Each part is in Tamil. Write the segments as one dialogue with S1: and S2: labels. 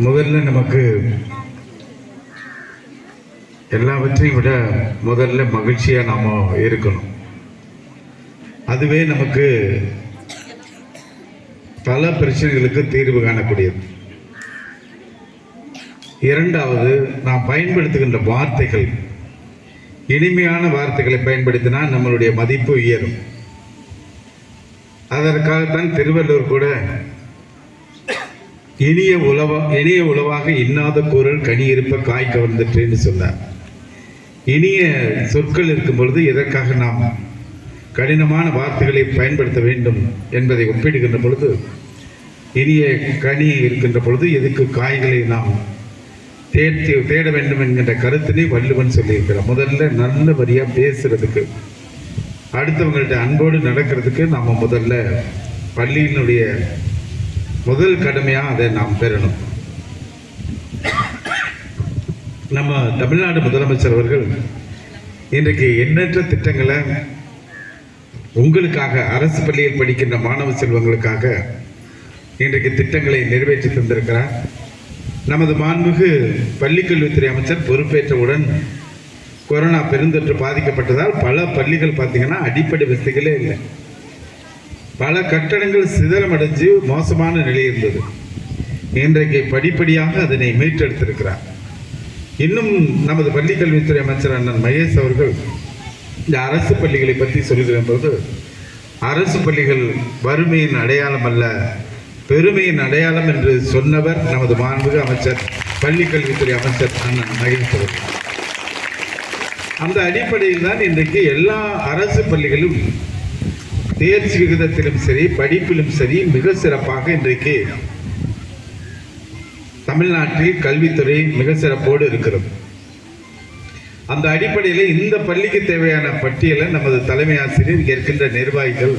S1: முதல்ல நமக்கு எல்லாவற்றையும் விட முதல்ல மகிழ்ச்சியாக நாம் இருக்கணும். அதுவே நமக்கு பல பிரச்சனைகளுக்கு தீர்வு காணக்கூடியது. இரண்டாவது நாம் பயன்படுத்துகின்ற வார்த்தைகள். இனிமையான வார்த்தைகளை பயன்படுத்தினால் நம்மளுடைய மதிப்பு உயரும். அதற்காகத்தான் திருவள்ளுவர் கூட இனிய உழவா இனிய உழவாக இன்னாத குரல் கனி இருப்ப காய் கவர்ந்துட்டுன்னு சொன்னார். இனிய சொற்கள் இருக்கும் பொழுது எதற்காக நாம் கடினமான வார்த்தைகளை பயன்படுத்த வேண்டும் என்பதை ஒப்பிடுகின்ற பொழுது இனிய கனி இருக்கின்ற பொழுது எதுக்கு காய்களை நாம் தேர்த்தி தேட வேண்டும் என்கின்ற கருத்தினை வள்ளுவன் சொல்லியிருக்கிறார். முதல்ல நல்ல வரியாக பேசுறதுக்கு அடுத்தவங்கள்ட்ட அன்போடு நடக்கிறதுக்கு நாம் முதல்ல பள்ளியினுடைய முதல் கடமையாக அதை நாம் பெறணும். நம்ம தமிழ்நாடு முதலமைச்சர் அவர்கள் இன்றைக்கு எண்ணற்ற திட்டங்களை உங்களுக்காக அரசு பள்ளியில் படிக்கின்ற மாணவ செல்வங்களுக்காக இன்றைக்கு திட்டங்களை நிறைவேற்றி தந்திருக்கிறார். நமது மாண்புமிகு பள்ளிக்கல்வித்துறை அமைச்சர் பொறுப்பேற்றவுடன் கொரோனா பெருந்தொற்று பாதிக்கப்பட்டதால் பல பள்ளிகள் பார்த்தீங்கன்னா அடிப்படை வசதிகளே இல்லை. பல கட்டடங்கள் சிதறமடைஞ்சு மோசமான நிலை இருந்தது. இன்றைக்கு படிப்படியாக அதனை மீட்டெடுத்திருக்கிறார். இன்னும் நமது பள்ளிக்கல்வித்துறை அமைச்சர் அண்ணன் மகேஷ் அவர்கள் இந்த அரசு பள்ளிகளை பற்றி சொல்லுகிற போது அரசு பள்ளிகள் வறுமையின் அடையாளம் அல்ல பெருமையின் அடையாளம் என்று சொன்னவர் நமது மாண்புக அமைச்சர் பள்ளிக்கல்வித்துறை அமைச்சர் அண்ணன் மகேஷ் அவர்கள். அந்த அடிப்படையில் தான் இன்றைக்கு எல்லா அரசு பள்ளிகளும் தேர்ச்சி விகிதத்திலும் சரி படிப்பிலும் சரி மிக சிறப்பாக இன்றைக்கு தமிழ்நாட்டில் கல்வித்துறை மிக சிறப்போடு இருக்கிறது. அந்த அடிப்படையில் இந்த பள்ளிக்கு தேவையான பட்டியலை நமது தலைமை ஆசிரியர் இருக்கின்ற நிர்வாகிகள்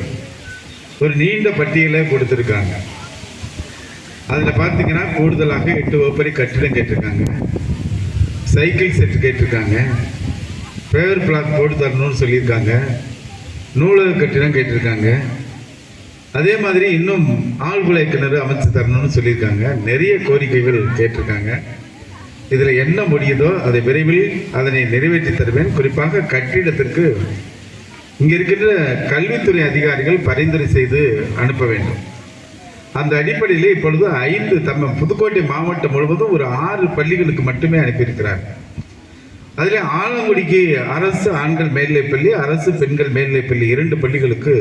S1: ஒரு நீண்ட பட்டியலை கொடுத்துருக்காங்க. அதில் பார்த்தீங்கன்னா கூடுதலாக எட்டு வகுப்பறை கட்டிடம் கேட்டிருக்காங்க. சைக்கிள் செட் கேட்டிருக்காங்க. பேவர் பிளாக் போட்டு தரணும்னு சொல்லியிருக்காங்க. நூலக கட்டிடம் கேட்டிருக்காங்க. அதே மாதிரி இன்னும் ஆழ்குலை கிணறு அமைச்சு தரணும்னு சொல்லியிருக்காங்க. நிறைய கோரிக்கைகள் கேட்டிருக்காங்க. இதில் என்ன முடியுதோ அதை விரைவில் அதனை நிறைவேற்றி தருவேன். குறிப்பாக கட்டிடத்திற்கு இங்கே இருக்கின்ற கல்வித்துறை அதிகாரிகள் பரிந்துரை செய்து அனுப்ப வேண்டும். அந்த அடிப்படையில் இப்பொழுது ஐந்து தம்ம புதுக்கோட்டை மாவட்டம் முழுவதும் ஒரு ஆறு பள்ளிகளுக்கு மட்டுமே அனுப்பியிருக்கிறார்கள். அதில் ஆலங்குடிக்கு அரசு ஆண்கள் மேல்நிலைப்பள்ளி அரசு பெண்கள் மேல்நிலைப்பள்ளி இரண்டு பள்ளிகளுக்கு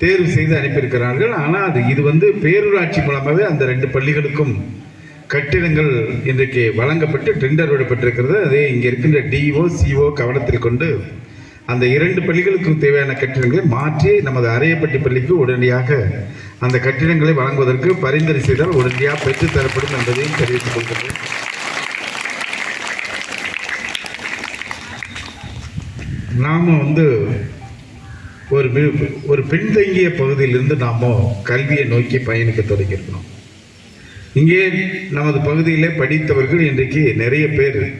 S1: தேர்வு செய்து அனுப்பியிருக்கிறார்கள். ஆனால் அது இது வந்து பேரூராட்சி மூலமாகவே அந்த ரெண்டு பள்ளிகளுக்கும் கட்டிடங்கள் இன்றைக்கு வழங்கப்பட்டு டெண்டர் விடப்பட்டிருக்கிறது. அதே இங்கே இருக்கின்ற டிஓ சிஓ கவனத்தில் கொண்டு அந்த இரண்டு பள்ளிகளுக்கும் தேவையான கட்டிடங்களை மாற்றி நமது அரையப்பட்டி பள்ளிக்கு உடனடியாக அந்த கட்டிடங்களை வழங்குவதற்கு பரிந்துரை செய்தால் உடனடியாக பெற்றுத்தரப்படும் என்பதையும் தெரிவித்துக் கொள்கிறேன் நாம் வந்து ஒரு ஒரு பின்தங்கிய பகுதியிலிருந்து நாம் கல்வியை நோக்கி பயணிக்க தொடங்கியிருக்கிறோம். இங்கே நமது பகுதியிலே படித்தவர்கள் இன்றைக்கு நிறைய பேர்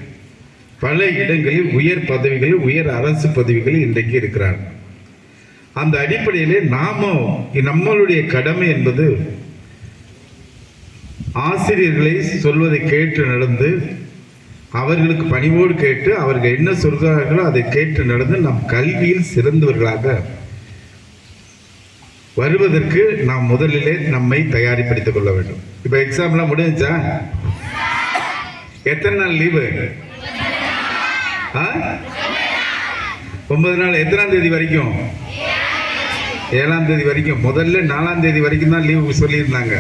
S1: பல இடங்களில் உயர் பதவிகளில் உயர் அரசு பதவிகளில் இன்றைக்கு இருக்கிறார். அந்த அடிப்படையிலே நாம நம்மளுடைய கடமை என்பது ஆசிரியர்களை சொல்வதை கேட்டு நடந்து அவர்களுக்கு பணிவோடு கேட்டு அவர்கள் என்ன சொல்கிறார்களோ அதை கேட்டு நடந்து நம் கல்வியில் சிறந்தவர்களாக வருவதற்கு நாம் முதலிலே நம்மை தயாரிப்படுத்திக் கொள்ள வேண்டும். இப்போ எக்ஸாம்லாம் முடிஞ்சா எத்தனை நாள் லீவு ஆ? ஒன்பது நாள். எத்தனாம் தேதி வரைக்கும்? ஏழாம் தேதி வரைக்கும். முதல்ல நாலாம் தேதி வரைக்கும் தான் லீவு சொல்லியிருந்தாங்க.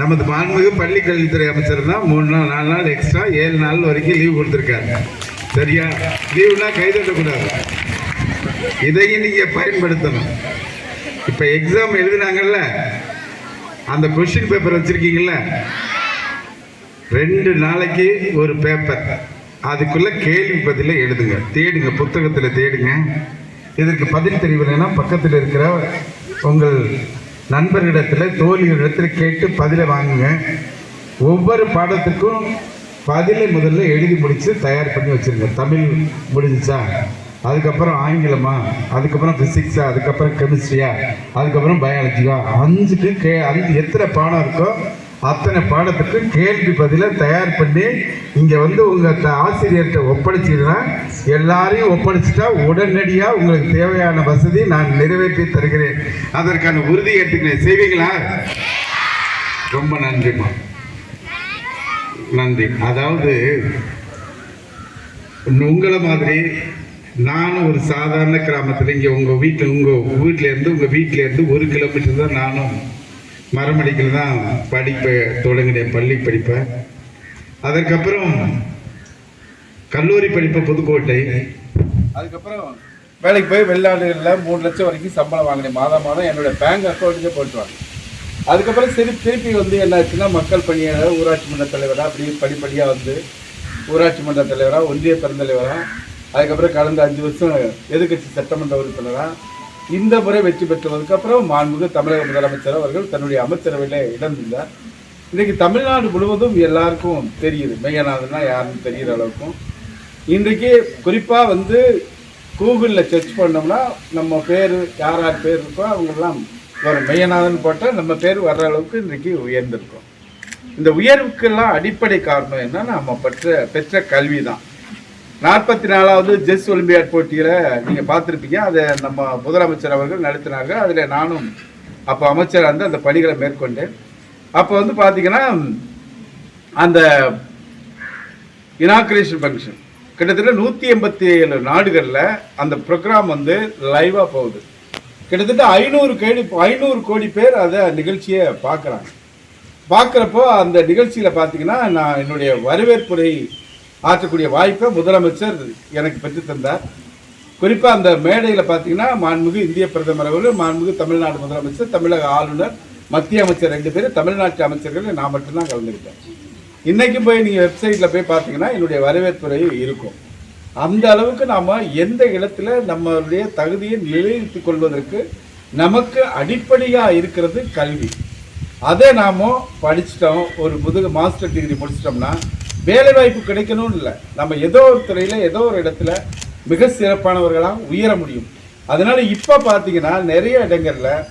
S1: நமது மாண்புமிகு பள்ளி கல்வித்துறை அமைச்சர் தான் மூணு நாள் நாலு நாள் எக்ஸ்ட்ரா ஏழு நாள் வரைக்கும் லீவு கொடுத்துருக்காங்க சரியா? லீவ்னா கைதட்டக்கூடாது. இதையும் நீங்கள் பயன்படுத்தணும். இப்போ எக்ஸாம் எழுதுனாங்கல்ல அந்த கொஸ்டின் பேப்பர் வச்சுருக்கீங்கள ரெண்டு நாளைக்கு ஒரு பேப்பர் அதுக்குள்ளே கேள்வி பதில எழுதுங்க. தேடுங்க புத்தகத்தில் தேடுங்க. இதற்கு பதில் தெரியவில்லைன்னா பக்கத்தில் இருக்கிற உங்கள் நண்பர்களிடத்தில் தோழிகளிடத்தில் கேட்டு பதிலை வாங்குங்க. ஒவ்வொரு பாடத்துக்கும் பதிலை முதல்ல எழுதி முடித்து தயார் பண்ணி வச்சுருங்க. தமிழ் முடிஞ்சுச்சா? அதுக்கப்புறம் ஆங்கிலமா? அதுக்கப்புறம் ஃபிசிக்ஸா அதுக்கப்புறம் கெமிஸ்ட்ரியா அதுக்கப்புறம் பயாலஜியா அஞ்சுக்கு கே அஞ்சு எத்தனை பாடம் இருக்கோ அத்தனை பாடத்துக்கு கேள்வி பதிலை தயார் பண்ணி இங்கே வந்து உங்கள் த- ஆசிரியர்கிட்ட ஒப்படைச்சிங்கன்னா எல்லாரையும் ஒப்படைச்சிட்டா உடனடியாக உங்களுக்கு தேவையான வசதி நான் நிறைவேற்றி தருகிறேன். அதற்கான உறுதி ஏற்றுக்கிறேன். செய்வீங்களா? ரொம்ப நன்றிம்மா. நன்றி. அதாவது உங்களை மாதிரி நானும் ஒரு சாதாரண கிராமத்தில் இங்கே உங்கள் வீட்டில் உங்கள் வீட்டிலேருந்து உங்கள் வீட்டிலேருந்து ஒரு கிலோமீட்டர் தான் நானும் மரமடிக்கில் தான் படிப்பை தொடங்கினேன் பள்ளி படிப்பை. அதற்கப்புறம் கல்லூரி படிப்பை புதுக்கோட்டை.
S2: அதுக்கப்புறம் வேலைக்கு போய் வெளிநாடுகளில் மூணு லட்சம் வரைக்கும் சம்பளம் வாங்கினேன். மாதம் மாதம் என்னோட பேங்க் அக்கௌண்ட்டுக்கே போட்டுருவாங்க அதுக்கப்புறம் சரி திருப்பி வந்து என்னாச்சுன்னா மக்கள் பணியாளர் ஊராட்சி மன்ற தலைவராக அப்படியே படிப்படியாக வந்து ஊராட்சி மன்ற தலைவராக ஒன்றிய பெருந்தலைவராக அதுக்கப்புறம் கடந்த அஞ்சு வருஷம் எதிர்க்கட்சி சட்டமன்ற உறுப்பினராக இந்த முறை வெற்றி பெற்றதுக்கப்புறம் மாண்புமிகு தமிழக முதலமைச்சர் அவர்கள் தன்னுடைய அமைச்சரவையில் இடம் இன்றைக்கு தமிழ்நாடு முழுவதும் எல்லாருக்கும் தெரியுது. மெய்யநாதன்னா யாருன்னு தெரிகிற அளவுக்கும். இன்றைக்கு குறிப்பாக வந்து கூகுளில் சர்ச் பண்ணோம்னா நம்ம பேர் யார் யார் பேர் இருக்கோ அவங்கெல்லாம் வரும். மெய்யநாதன் போட்டால் நம்ம பேர் வர்ற அளவுக்கு இன்றைக்கி உயர்ந்திருக்கோம். இந்த உயர்வுக்கெல்லாம் அடிப்படை காரணம் என்னன்னா நம்ம பெற்ற பெற்ற கல்வி தான் நாற்பத்தி நாலாவது ஜெஸ் ஒலிம்பியாட் போட்டியில் நீங்கள் பார்த்துருப்பீங்க. அதை நம்ம முதலமைச்சர் அவர்கள் நடத்தினாங்க அதில் நானும் அப்போ அமைச்சராக இருந்து அந்த பணிகளை மேற்கொண்டேன். அப்போ வந்து பார்த்தீங்கன்னா அந்த இனாக்ரேஷன் ஃபங்க்ஷன் கிட்டத்தட்ட நூற்றி எண்பத்தி ஏழு நாடுகளில் அந்த ப்ரோக்ராம் வந்து லைவாக போகுது. கிட்டத்தட்ட ஐநூறு கோடி ஐநூறு கோடி பேர் அதை நிகழ்ச்சியை பார்க்குறாங்க. பார்க்குறப்போ அந்த நிகழ்ச்சியில் பார்த்தீங்கன்னா நான் என்னுடைய வரவேற்புரை ஆற்றக்கூடிய வாய்ப்பை முதலமைச்சர் எனக்கு பெற்று தந்தார். குறிப்பாக அந்த மேடையில் பார்த்தீங்கன்னா மாண்புமிகு இந்திய பிரதமர் அவர்கள் மாண்புமிகு தமிழ்நாடு முதலமைச்சர் தமிழக ஆளுநர் மத்திய அமைச்சர் ரெண்டு பேரும் தமிழ்நாட்டு அமைச்சர்கள் நான் மட்டும்தான் கலந்துக்கிட்டேன். இன்றைக்கும் போய் நீங்கள் வெப்சைட்டில் போய் பார்த்தீங்கன்னா என்னுடைய வரவேற்புரை இருக்கும். அந்த அளவுக்கு நாம் எந்த இடத்துல நம்மளுடைய தகுதியை நிலைநிறுத்திக் கொள்வதற்கு நமக்கு அடிப்படையாக இருக்கிறது கல்வி. அதை நாம் படிச்சிட்டோம் ஒரு முதுகு மாஸ்டர் டிகிரி முடிச்சிட்டோம்னா வேலைவாய்ப்பு கிடைக்கணும்னு இல்லை. நம்ம ஏதோ ஒரு துறையில் ஏதோ ஒரு இடத்துல மிக சிறப்பானவர்களாக உயர முடியும். அதனால் இப்போ பார்த்தீங்கன்னா நிறைய இடங்களில்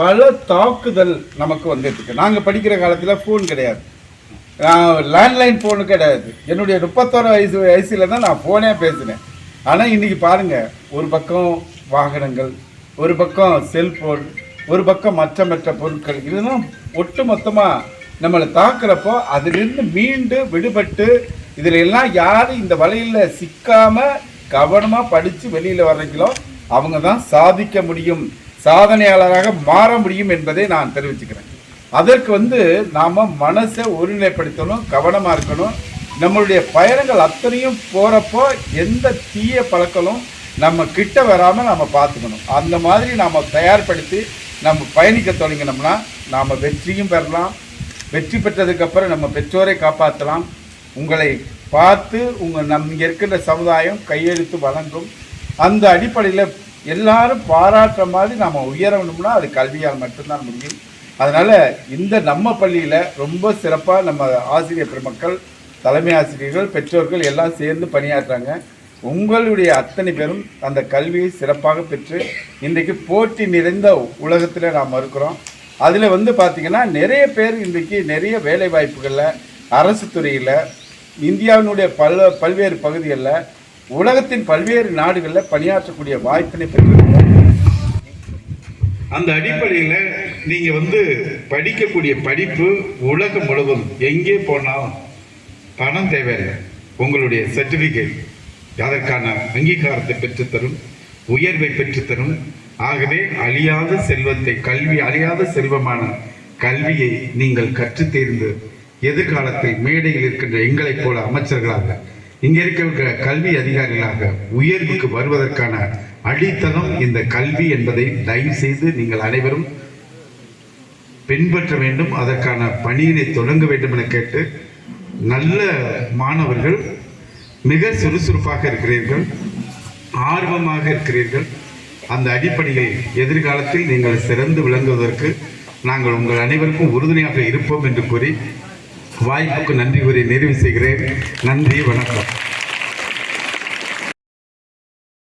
S2: பல தாக்குதல் நமக்கு வந்துட்டுருக்கு. நாங்கள் படிக்கிற காலத்தில் ஃபோன் கிடையாது. லேண்ட்லைன் ஃபோனு கிடையாது. என்னுடைய முப்பத்தோரு வயசு வயசில் தான் நான் ஃபோனே பேசினேன். ஆனால் இன்றைக்கி பாருங்க ஒரு பக்கம் வாகனங்கள் ஒரு பக்கம் செல்ஃபோன் ஒரு பக்கம் மற்ற மற்ற பொருட்கள் இதுதான் ஒட்டு மொத்தமாக நம்மளை தாக்குறப்போ அதிலிருந்து மீண்டு விடுபட்டு இதில் எல்லாம் யார் இந்த வலையில் சிக்காமல் கவனமாக படித்து வெளியில் வர்றீங்களோ அவங்க தான் சாதிக்க முடியும் சாதனையாளராக மாற முடியும் என்பதை நான் தெரிவிச்சுக்கிறேன். அதற்கு வந்து நாம் மனசை ஒருநிலைப்படுத்தணும் கவனமாக இருக்கணும். நம்மளுடைய பயணங்கள் அத்தனையும் போகிறப்போ எந்த தீய பழக்கமும் நம்ம கிட்ட வராமல் நம்ம பார்த்துக்கணும். அந்த மாதிரி நாம் தயார்படுத்தி நம்ம பயணிக்க தொடங்கினோம்னா நாம் வெற்றியும் பெறலாம் வெற்றி பெற்றதுக்கப்புறம் நம்ம பெற்றோரை காப்பாற்றலாம். உங்களை பார்த்து உங்கள் நம் இங்கே இருக்கின்ற சமுதாயம் கையெழுத்து வழங்கும். அந்த அடிப்படையில் எல்லாரும் பாராட்டுற மாதிரி நாம் உயரணும்னா அது கல்வியால் மட்டும்தான் முடியும். அதனால் இந்த நம்ம பள்ளியில் ரொம்ப சிறப்பாக நம்ம ஆசிரியர் பெருமக்கள் தலைமை ஆசிரியர்கள் பெற்றோர்கள் எல்லாம் சேர்ந்து பணியாற்றுறாங்க உங்களுடைய அத்தனை பேரும் அந்த கல்வியை சிறப்பாக பெற்று இன்றைக்கு போட்டி நிறைந்த உலகத்தில் நாம் இருக்கிறோம் அதில் வந்து பார்த்திங்கன்னா நிறைய பேர் இன்றைக்கு நிறைய வேலை வாய்ப்புகளில் அரசு துறையில் இந்தியாவினுடைய பல பல்வேறு பகுதிகளில் உலகத்தின் பல்வேறு நாடுகளில் பணியாற்றக்கூடிய வாய்ப்பினை பெற்றிருக்கிறோம்.
S1: அந்த அடிப்படையில் நீங்கள் வந்து படிக்கக்கூடிய படிப்பு உலகம் முழுவதும் எங்கே போனாலும் பணம் தேவையில்லை. உங்களுடைய சர்டிஃபிகேட் அதற்கான அங்கீகாரத்தை பெற்றுத்தரும் உயர்வை பெற்றுத்தரும் ஆகவே அழியாத செல்வத்தை கல்வி அழியாத செல்வமான கல்வியை நீங்கள் கற்று தேர்ந்து எதிர்காலத்தில் மேடையில் இருக்கின்ற எங்களைப் போல அமைச்சர்களாக இங்கே இருக்கிற கல்வி அதிகாரிகளாக உயர்வுக்கு வருவதற்கான அடித்தளம் இந்த கல்வி என்பதை தயவு செய்து நீங்கள் அனைவரும் பின்பற்ற வேண்டும். அதற்கான பணியினை தொடங்க வேண்டும் என கேட்டு நல்ல மாணவர்கள் மிக சுறுசுறுப்பாக இருக்கிறீர்கள் ஆர்வமாக இருக்கிறீர்கள். அந்த அடிப்படையில் எதிர்காலத்தில் நீங்கள் சிறந்து விளங்குவதற்கு நாங்கள் உங்கள் அனைவருக்கும் உறுதுணையாக இருப்போம் என்று கூறி வாய்ப்புக்கு நன்றி கூறி நிறைவு செய்கிறேன். நன்றி வணக்கம்.